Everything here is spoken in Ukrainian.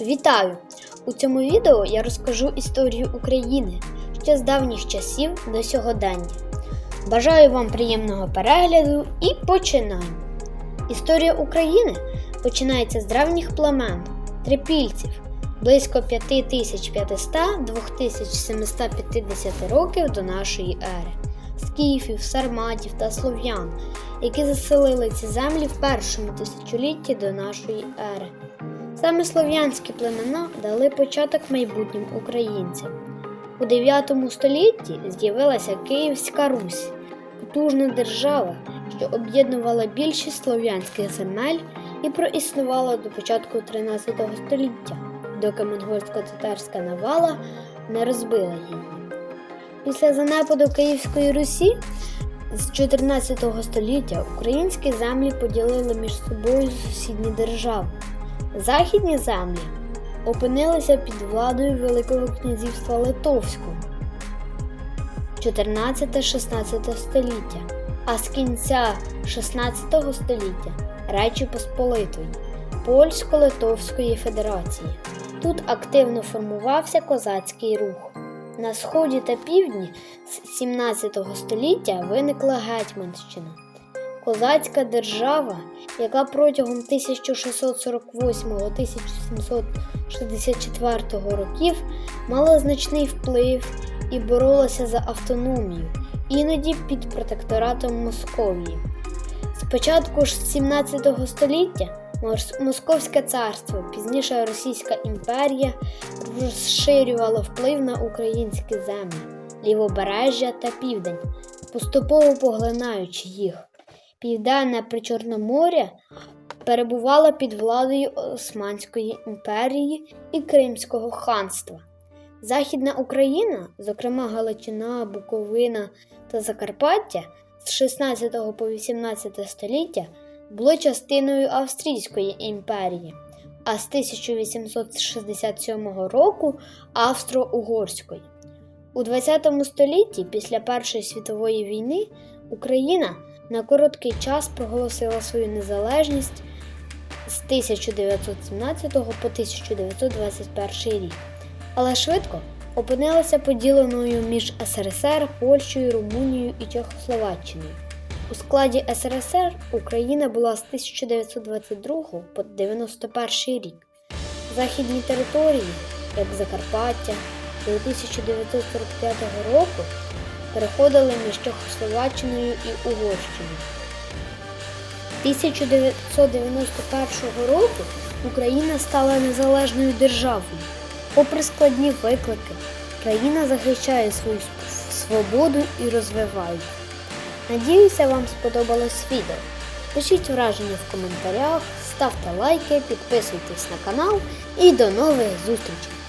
Вітаю! У цьому відео я розкажу історію України ще з давніх часів до сьогодення. Бажаю вам приємного перегляду і починаємо. Історія України починається з древніх племен, трипільців, близько 5500-2750 років до нашої ери, скіфів, сарматів та слов'ян, які заселили ці землі в першому тисячолітті до нашої ери. Саме слов'янські племена дали початок майбутнім українцям. У 9 столітті з'явилася Київська Русь, потужна держава, що об'єднувала більшість слов'янських земель і проіснувала до початку 13 століття, доки монгольсько-татарська навала не розбила її. Після занепаду Київської Русі з 14 століття українські землі поділили між собою сусідні держави. Західні землі опинилися під владою Великого князівства Литовського 14-16 століття, а з кінця 16 століття Речі Посполитої Польсько-Литовської Федерації. Тут активно формувався козацький рух. На сході та півдні з 17 століття виникла Гетьманщина. Козацька держава, яка протягом 1648-1764 років мала значний вплив і боролася за автономію, іноді під протекторатом Московії. Спочатку ж 17 століття Московське царство, пізніше Російська імперія, розширювало вплив на українські землі, лівобережжя та південь, поступово поглинаючи їх. Південне Причорномор'я перебувало під владою Османської імперії і Кримського ханства. Західна Україна, зокрема Галичина, Буковина та Закарпаття, з 16 по 18 століття було частиною Австрійської імперії, а з 1867 року Австро-Угорської. У ХХ столітті, після Першої світової війни, Україна на короткий час проголосила свою незалежність з 1917 по 1921 рік, але швидко опинилася поділеною між СРСР, Польщею, Румунією і Чехословаччиною. У складі СРСР Україна була з 1922 по 1991 рік. Західні території, як Закарпаття, до 1945 року переходили між Чехословаччиною і Угорщиною. 1991 року Україна стала незалежною державою. Попри складні виклики, країна захищає свою свободу і розвиває. Надіюся, вам сподобалось відео. Пишіть враження в коментарях, ставте лайки, підписуйтесь на канал і до нових зустрічей!